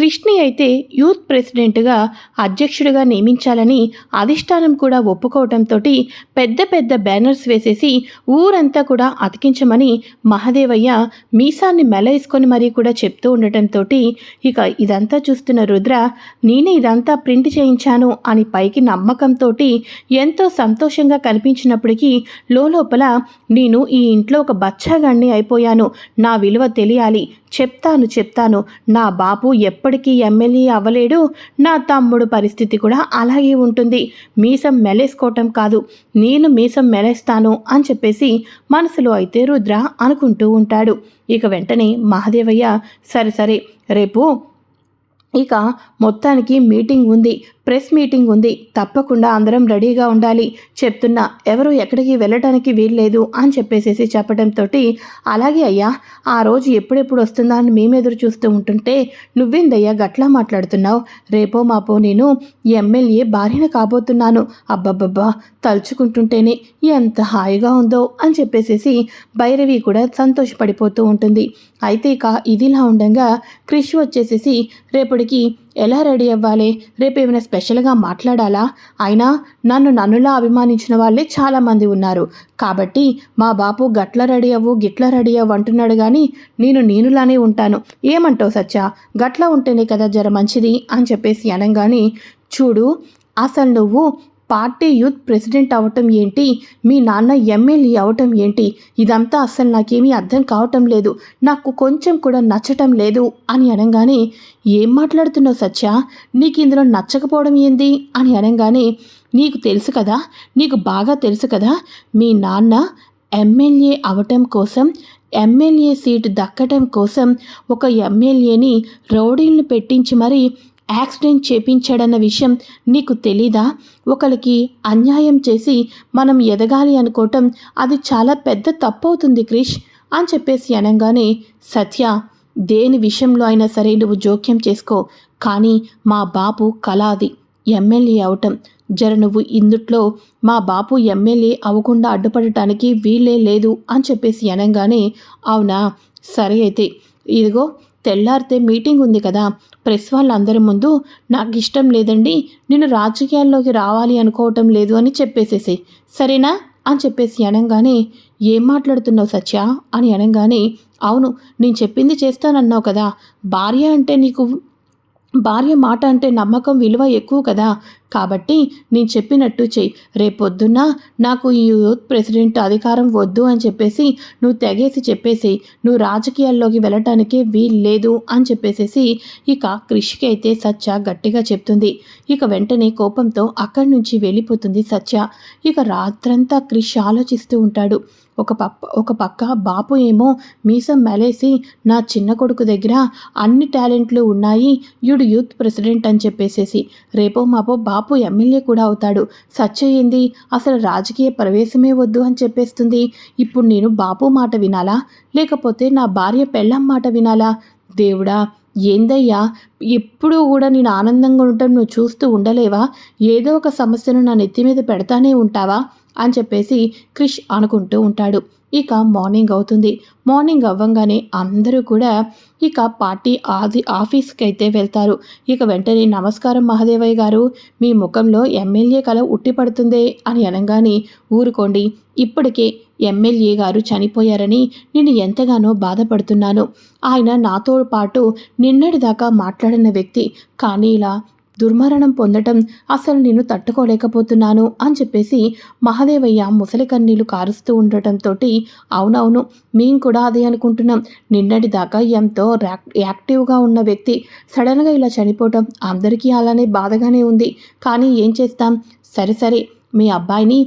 కృష్ణి అయితే యూత్ ప్రెసిడెంట్గా అధ్యక్షుడిగా నియమించాలని అధిష్టానం కూడా ఒప్పుకోవడంతో పెద్ద పెద్ద బ్యానర్స్ వేసేసి ఊరంతా కూడా అతికించమని మహదేవయ్య మీసాన్ని మెలయిసుకొని మరీ కూడా చెప్తూ ఉండటంతో ఇక ఇదంతా చూస్తున్న రుద్ర నేనే ఇదంతా ప్రింట్ చేయించాను అని పైకి నమ్మకంతో ఎంతో సంతోషంగా కనిపించినప్పటికీ లోపల నేను ఈ ఇంట్లో ఒక బచ్చాగాన్ని అయిపోయాను. నా విలువ తెలియాలి. చెప్తాను చెప్తాను. నా బాబు ఎప్పటికీ ఎమ్మెల్యే అవ్వలేడు. నా తమ్ముడు పరిస్థితి కూడా అలాగే ఉంటుంది. మీసం మెలేసుకోవటం కాదు. నేను మీసం మెలేస్తాను అని చెప్పేసి మనసులో అయితే రుద్ర అనుకుంటూ ఉంటాడు. ఇక వెంటనే మహాదేవయ్య సరే సరే రేపు ఇక మొత్తానికి మీటింగ్ ఉంది ప్రెస్ మీటింగ్ ఉంది. తప్పకుండా అందరం రెడీగా ఉండాలి. చెప్తున్నా ఎవరు ఎక్కడికి వెళ్ళటానికి వీల్లేదు అని చెప్పేసేసి చెప్పడంతో అలాగే అయ్యా ఆ రోజు ఎప్పుడెప్పుడు వస్తుందా అని మేము చూస్తూ ఉంటుంటే నువ్వేందయ్యా గట్లా మాట్లాడుతున్నావు? రేపో మాపో నేను ఎమ్మెల్యే భార్యన కాబోతున్నాను. అబ్బబ్బబ్బా తలుచుకుంటుంటేనే ఎంత హాయిగా ఉందో అని చెప్పేసేసి భైరవి కూడా సంతోషపడిపోతూ ఉంటుంది. అయితే ఇక ఇదిలా ఉండగా క్రిష్ వచ్చేసేసి రేపు రేపటికి ఎలా రెడీ అవ్వాలి? రేపు ఏమైనా స్పెషల్గా మాట్లాడాలా? అయినా నన్ను నన్నులా అభిమానించిన వాళ్ళే చాలామంది ఉన్నారు. కాబట్టి మా బాపు గట్ల రెడీ అవ్వు గిట్ల రెడీ అవ్వు అంటున్నాడు కానీ నేను నేనులానే ఉంటాను. ఏమంటావు సత్య? గట్ల ఉంటేనే కదా జర మంచిది అని చెప్పేసి అనగానే చూడు అసలు నువ్వు పార్టీ యూత్ ప్రెసిడెంట్ అవటం ఏంటి? మీ నాన్న ఎమ్మెల్యే అవటం ఏంటి? ఇదంతా అస్సలు నాకేమీ అర్థం కావటం లేదు. నాకు కొంచెం కూడా నచ్చటం లేదు అని అనగానే ఏం మాట్లాడుతున్నావు సత్య? నీకు ఇందులో నచ్చకపోవడం ఏంది? అని అనగానే నీకు తెలుసు కదా? నీకు బాగా తెలుసు కదా? మీ నాన్న ఎమ్మెల్యే అవటం కోసం ఎమ్మెల్యే సీటు దక్కటం కోసం ఒక ఎమ్మెల్యేని రౌడీలను పెట్టించి మరీ యాక్సిడెంట్ చేపించాడన్న విషయం నీకు తెలీదా? ఒకరికి అన్యాయం చేసి మనం ఎదగాలి అనుకోవటం అది చాలా పెద్ద తప్పు అవుతుంది క్రిష్ అని చెప్పేసి అనగానే సత్య దేని విషయంలో అయినా సరే నువ్వు జోక్యం చేసుకో. కానీ మా బాపు కళాది ఎమ్మెల్యే అవటం. జర నువ్వు ఇందుట్లో మా బాపు ఎమ్మెల్యే అవ్వకుండా అడ్డుపడటానికి వీలే లేదు అని చెప్పేసి అనగానే అవునా? సరే అయితే ఇదిగో తెల్లారితే మీటింగ్ ఉంది కదా ప్రెస్ వాళ్ళందరి ముందు నాకు ఇష్టం లేదండి నేను రాజకీయాల్లోకి రావాలి అనుకోవటం లేదు అని చెప్పేసేసి. సరేనా? అని చెప్పేసి అనగానే ఏం మాట్లాడుతున్నావు సత్య? అని అనగానే అవును నేను చెప్పింది చేస్తానన్నావు కదా భార్య అంటే నీకు భార్య మాట అంటే నమ్మకం విలువ ఎక్కువ కదా. కాబట్టి నేను చెప్పినట్టు చెయ్యి. రేపొద్దున్న నాకు ఈ యూత్ ప్రెసిడెంట్ అధికారం వద్దు అని చెప్పేసి నువ్వు తెగేసి చెప్పేసి నువ్వు రాజకీయాల్లోకి వెళ్ళటానికి వీల్లేదు అని చెప్పేసేసి ఇక కృషికి అయితే సత్య గట్టిగా చెప్తుంది. ఇక వెంటనే కోపంతో అక్కడి నుంచి వెళ్ళిపోతుంది సత్య. ఇక రాత్రంతా క్రిష్ ఆలోచిస్తూ ఉంటాడు. ఒక పప్ప ఒక పక్క బాపు ఏమో మీసం మెలేసి నా చిన్న కొడుకు దగ్గర అన్ని టాలెంట్లు ఉన్నాయి. ఇప్పుడు యూత్ ప్రెసిడెంట్ అని చెప్పేసేసి రేపో మాపో బాపు ఎమ్మెల్యే కూడా అవుతాడు. సచ్చయ్యింది అసలు రాజకీయ ప్రవేశమే వద్దు అని చెప్పేస్తుంది. ఇప్పుడు నేను బాపు మాట వినాలా? లేకపోతే నా భార్య పెళ్ళం మాట వినాలా? దేవుడా ఏందయ్యా? ఎప్పుడూ కూడా నేను ఆనందంగా ఉండటం నువ్వు చూస్తూ ఉండలేవా? ఏదో ఒక సమస్యను నా నెత్తి మీద పెడతానే ఉంటావా? అని చెప్పేసి క్రిష్ అనుకుంటూ ఉంటాడు. ఇక మార్నింగ్ అవుతుంది. మార్నింగ్ అవ్వంగానే అందరూ కూడా ఇక పార్టీ ఆది ఆఫీస్కి అయితే వెళ్తారు. ఇక వెంటనే నమస్కారం మహాదేవయ్య గారు మీ ముఖంలో ఎమ్మెల్యే కల ఉట్టిపడుతుందే అని అనగానే ఊరుకోండి. ఇప్పటికే ఎమ్మెల్యే గారు చనిపోయారని నేను ఎంతగానో బాధపడుతున్నాను. ఆయన నాతో పాటు నిన్నటిదాకా మాట్లాడిన వ్యక్తి. కానీ ఇలా దుర్మరణం పొందటం అసలు నేను తట్టుకోలేకపోతున్నాను అని చెప్పేసి మహాదేవయ్య ముసలి కన్నీళ్ళు కారుస్తూ ఉండటంతో అవునవును మేము కూడా అదే అనుకుంటున్నాం. నిన్నటి దాకా ఎంతో యాక్టివ్గా ఉన్న వ్యక్తి సడన్గా ఇలా చనిపోవటం అందరికీ అలానే బాధగానే ఉంది. కానీ ఏం చేస్తాం? సరే సరే మీ అబ్బాయిని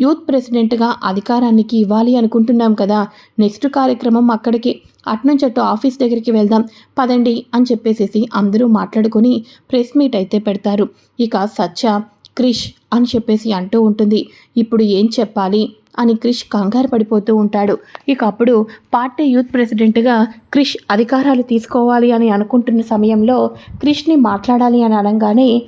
యూత్ ప్రెసిడెంట్గా అధికారానికి ఇవ్వాలి అనుకుంటున్నాం కదా. నెక్స్ట్ కార్యక్రమం అక్కడికి అట్నుంచి అటు ఆఫీస్ దగ్గరికి వెళ్దాం పదండి అని చెప్పేసేసి అందరూ మాట్లాడుకొని ప్రెస్ మీట్ అయితే పెడతారు. ఇక సత్య క్రిష్ అని చెప్పేసి అంటూ ఉంటుంది. ఇప్పుడు ఏం చెప్పాలి? అని క్రిష్ కంగారు పడిపోతూ ఉంటాడు. ఇక అప్పుడు పార్టీ యూత్ ప్రెసిడెంట్గా క్రిష్ అధికారాలు తీసుకోవాలి అని అనుకుంటున్న సమయంలో క్రిష్ని మాట్లాడాలి అని అనగానే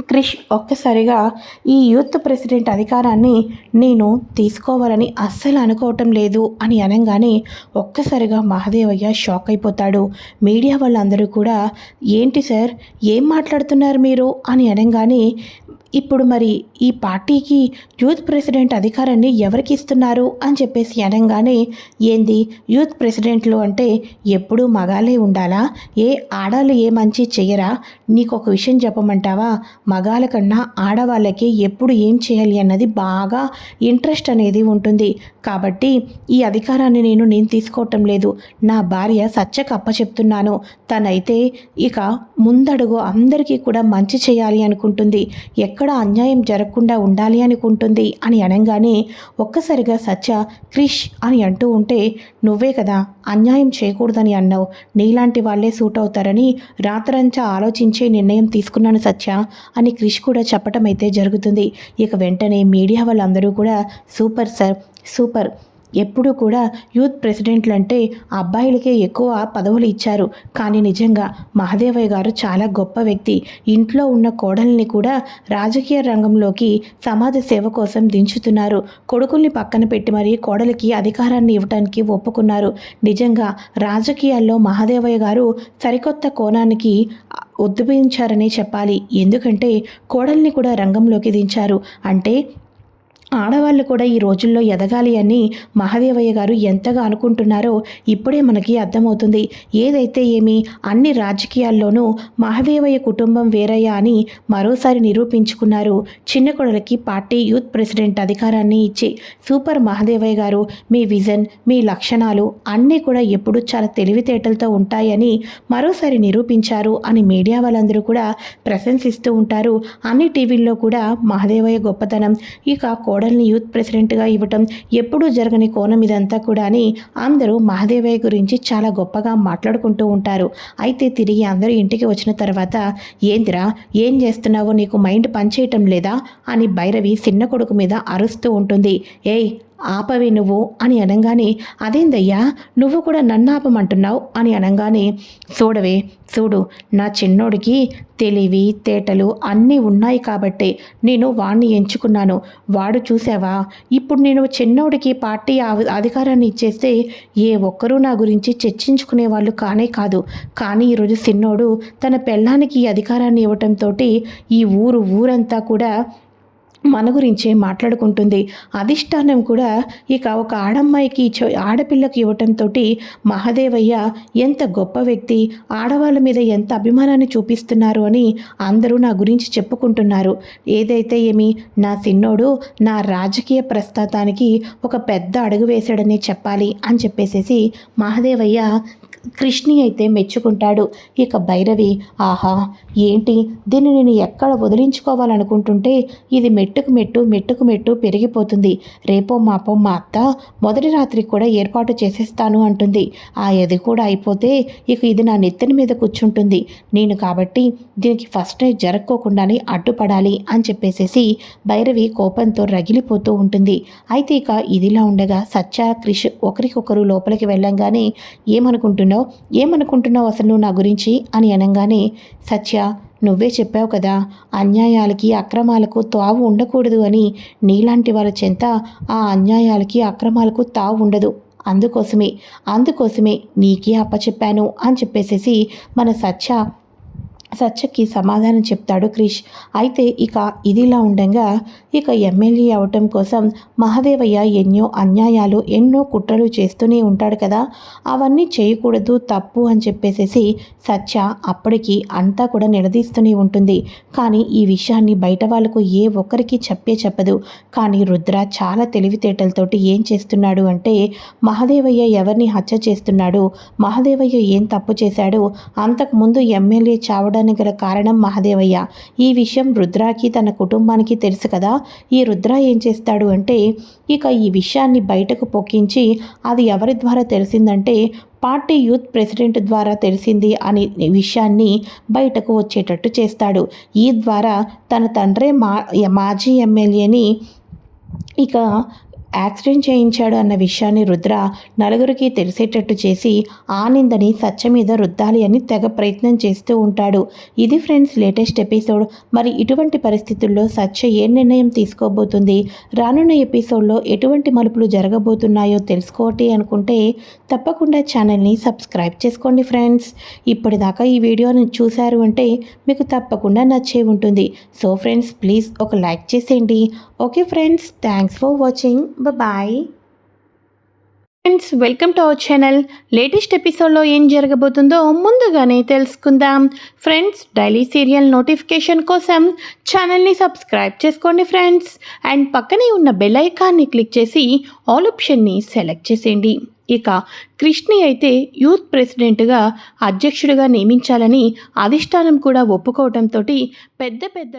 క్రిష్ ఒక్కసారిగా ఈ యూత్ ప్రెసిడెంట్ అధికారాన్ని నేను తీసుకోవాలని అస్సలు అనుకోవటం లేదు అని అనగానే ఒక్కసారిగా మహాదేవయ్య షాక్ అయిపోతాడు. మీడియా వాళ్ళందరూ కూడా ఏంటి సార్? ఏం మాట్లాడుతున్నారు మీరు? అని అనగానే ఇప్పుడు మరి ఈ పార్టీకి యూత్ ప్రెసిడెంట్ అధికారాన్ని ఎవరికి ఇస్తున్నారు? అని చెప్పేసి అనగానే ఏంది? యూత్ ప్రెసిడెంట్లు అంటే ఎప్పుడూ మగాలే ఉండాలా? ఏ ఆడాలు ఏ మంచి చెయ్యరా? నీకు ఒక విషయం చెప్పమంటావా? మగాల కన్నా ఆడవాళ్ళకి ఎప్పుడు ఏం చేయాలి అన్నది బాగా ఇంట్రెస్ట్ అనేది ఉంటుంది. కాబట్టి ఈ అధికారాన్ని నేను నేను తీసుకోవటం లేదు. నా భార్య సత్యకు అప్పచెప్తున్నాను తనైతే ఇక ముందడుగు అందరికీ కూడా మంచి చేయాలి అనుకుంటుంది. ఎక్కడ అన్యాయం జరగకుండా ఉండాలి అనుకుంటుంది అని అనగానే ఒక్కసారిగా సత్య క్రిష్ అని అంటూ ఉంటే నువ్వే కదా అన్యాయం చేయకూడదని అన్నావు. నీలాంటి వాళ్ళే సూట్ అవుతారని రాత్రంతా ఆలోచించే నిర్ణయం తీసుకున్నాను సత్య. అని క్రిష్ కూడా చెప్పటం అయితే జరుగుతుంది. ఇక వెంటనే మీడియా వాళ్ళందరూ కూడా సూపర్ సార్ సూపర్ ఎప్పుడూ కూడా యూత్ ప్రెసిడెంట్లు అంటే అబ్బాయిలకే ఎక్కువ పదవులు ఇచ్చారు. కానీ నిజంగా మహదేవయ్య గారు చాలా గొప్ప వ్యక్తి. ఇంట్లో ఉన్న కోడల్ని కూడా రాజకీయ రంగంలోకి సమాజ సేవ కోసం దించుతున్నారు. కొడుకుల్ని పక్కన పెట్టి మరీ కోడలికి అధికారాన్ని ఇవ్వటానికి ఒప్పుకున్నారు. నిజంగా రాజకీయాల్లో మహాదేవయ్య గారు సరికొత్త కోణానికి ఉద్భవించారనే చెప్పాలి. ఎందుకంటే కోడల్ని కూడా రంగంలోకి దించారు. అంటే ఆడవాళ్ళు కూడా ఈ రోజుల్లో ఎదగాలి అని మహాదేవయ్య గారు ఎంతగా అనుకుంటున్నారో ఇప్పుడే మనకి అర్థమవుతుంది. ఏదైతే ఏమి అన్ని రాజకీయాల్లోనూ మహాదేవయ్య కుటుంబం వేరయ్యా అని మరోసారి నిరూపించుకున్నారు. చిన్న కొడలకి పార్టీ యూత్ ప్రెసిడెంట్ అధికారాన్ని ఇచ్చి సూపర్ మహాదేవయ్య గారు మీ విజన్ మీ లక్షణాలు అన్నీ కూడా ఎప్పుడు చాలా తెలివితేటలతో ఉంటాయని మరోసారి నిరూపించారు అని మీడియా వాళ్ళందరూ కూడా ప్రశంసిస్తూ ఉంటారు. అన్ని టీవీల్లో కూడా మహాదేవయ్య గొప్పతనం. ఇక కోడ కోడల్ని యూత్ ప్రెసిడెంట్గా ఇవ్వటం ఎప్పుడూ జరగని కోణం ఇదంతా కూడా అని అందరూ మహాదేవయ్య గురించి చాలా గొప్పగా మాట్లాడుకుంటూ ఉంటారు. అయితే తిరిగి అందరూ ఇంటికి వచ్చిన తర్వాత ఏందిరా ఏం చేస్తున్నావో? నీకు మైండ్ పనిచేయటం లేదా? అని భైరవి చిన్న కొడుకు మీద అరుస్తూ ఉంటుంది. ఏయ్ ఆపవే నువ్వు అని అనగానే అదేందయ్యా? నువ్వు కూడా నన్ను ఆపమంటున్నావు? అని అనగానే చూడవే చూడు నా చిన్నోడికి తెలివి తేటలు అన్నీ ఉన్నాయి కాబట్టి నేను వాణ్ణి ఎంచుకున్నాను. వాడు చూసావా ఇప్పుడు నేను చిన్నోడికి పార్టీ అధికారాన్ని ఇచ్చేస్తే ఏ ఒక్కరూ నా గురించి చర్చించుకునే వాళ్ళు కానే కాదు. కానీ ఈరోజు చిన్నోడు తన పెళ్ళానికి ఈ అధికారాన్ని ఇవ్వటంతో ఈ ఊరు ఊరంతా కూడా మన గురించే మాట్లాడుకుంటుంది. అధిష్టానం కూడా ఇక ఒక ఆడమ్మాయికి ఆడపిల్లకి ఇవ్వటంతో మహాదేవయ్య ఎంత గొప్ప వ్యక్తి ఆడవాళ్ళ మీద ఎంత అభిమానాన్ని చూపిస్తున్నారు అని అందరూ నా గురించి చెప్పుకుంటున్నారు. ఏదైతే ఏమి నా సిన్నోడు నా రాజకీయ ప్రస్థాతానికి ఒక పెద్ద అడుగు వేశాడని చెప్పాలి అని చెప్పేసేసి మహాదేవయ్య కృష్ణి అయితే మెచ్చుకుంటాడు. ఇక భైరవి ఆహా ఏంటి? దీన్ని నేను ఎక్కడ వదిలించుకోవాలనుకుంటుంటే ఇది మెట్టుకు మెట్టు మెట్టుకు మెట్టు పెరిగిపోతుంది. రేపో మాపో మా అత్త మొదటి రాత్రి కూడా ఏర్పాటు చేసేస్తాను అంటుంది. ఆ ఎది కూడా అయిపోతే ఇక ఇది నా నెత్తిన మీద కూర్చుంటుంది. నేను కాబట్టి దీనికి ఫస్ట్ నైట్ జరక్కోకుండానే అడ్డుపడాలి అని చెప్పేసేసి భైరవి కోపంతో రగిలిపోతూ ఉంటుంది. అయితే ఇక ఇదిలా ఉండగా సత్య క్రిష్ ఒకరికొకరు లోపలికి వెళ్ళంగానే ఏమనుకుంటున్నావు? ఏమనుకుంటున్నావు అసలు నా గురించి? అని అనగానే సత్య నువ్వే చెప్పావు కదా అన్యాయాలకి అక్రమాలకు తావు ఉండకూడదు అని నీలాంటి వాళ్ళ చెంత ఆ అన్యాయాలకి అక్రమాలకు తావు ఉండదు. అందుకోసమే అందుకోసమే నీకే అప్పచెప్పాను అని చెప్పేసేసి మన సత్య సత్యకి సమాధానం చెప్తాడు క్రిష్. అయితే ఇక ఇదిలా ఉండగా ఇక ఎమ్మెల్యే అవటం కోసం మహాదేవయ్య ఎన్నో అన్యాయాలు ఎన్నో కుట్రలు చేస్తూనే ఉంటాడు కదా. అవన్నీ చేయకూడదు తప్పు అని చెప్పేసేసి సత్య అప్పటికి అంతా కూడా నిలదీస్తూనే ఉంటుంది. కానీ ఈ విషయాన్ని బయట వాళ్ళకు ఏ ఒక్కరికి చెప్పే చెప్పదు. కానీ రుద్ర చాలా తెలివితేటలతోటి ఏం చేస్తున్నాడు అంటే మహాదేవయ్య ఎవరిని హత్య చేస్తున్నాడు? మహాదేవయ్య ఏం తప్పు చేశాడు? అంతకుముందు ఎమ్మెల్యే చావడానికి గల కారణం మహాదేవయ్య. ఈ విషయం రుద్రాకి తన కుటుంబానికి తెలుసు కదా. ఈ రుద్ర ఏం చేస్తాడు అంటే ఇక ఈ విషయాన్ని బయటకు పొక్కించి అది ఎవరి ద్వారా తెలిసిందంటే పార్టీ యూత్ ప్రెసిడెంట్ ద్వారా తెలిసింది అనే విషయాన్ని బయటకు వచ్చేటట్టు చేస్తాడు. ఈ ద్వారా తన తండ్రే మా మాజీ ఎమ్మెల్యేని ఇక యాక్సిడెంట్ చేయించాడు అన్న విషయాన్ని రుద్ర నలుగురికి తెలిసేటట్టు చేసి ఆనందని సత్య మీద రుద్దాలి అని తెగ ప్రయత్నం చేస్తూ ఉంటాడు. ఇది ఫ్రెండ్స్ లేటెస్ట్ ఎపిసోడ్. మరి ఇటువంటి పరిస్థితుల్లో సత్య ఏ నిర్ణయం తీసుకోబోతుంది? రానున్న ఎపిసోడ్లో ఎటువంటి మలుపులు జరగబోతున్నాయో తెలుసుకోవటి అనుకుంటే తప్పకుండా ఛానల్ని సబ్స్క్రైబ్ చేసుకోండి ఫ్రెండ్స్. ఇప్పటిదాకా ఈ వీడియోని చూశారు అంటే మీకు తప్పకుండా నచ్చే ఉంటుంది. సో ఫ్రెండ్స్ ప్లీజ్ ఒక లైక్ చేసేయండి. Okay friends thanks for watching. Bye friends welcome to our channel latest ఎపిసోడ్లో ఏం జరగబోతుందో ముందుగానే తెలుసుకుందాం. ఫ్రెండ్స్ డైలీ సీరియల్ నోటిఫికేషన్ కోసం ఛానల్ని సబ్స్క్రైబ్ చేసుకోండి ఫ్రెండ్స్ అండ్ పక్కనే ఉన్న బెల్ ఐకాన్ని క్లిక్ చేసి ఆల్ ఆప్షన్ని సెలెక్ట్ చేసేయండి. ఇక కృష్ణి అయితే యూత్ ప్రెసిడెంట్గా అధ్యక్షుడిగా నియమించాలని అధిష్టానం కూడా ఒప్పుకోవడంతో పెద్ద పెద్ద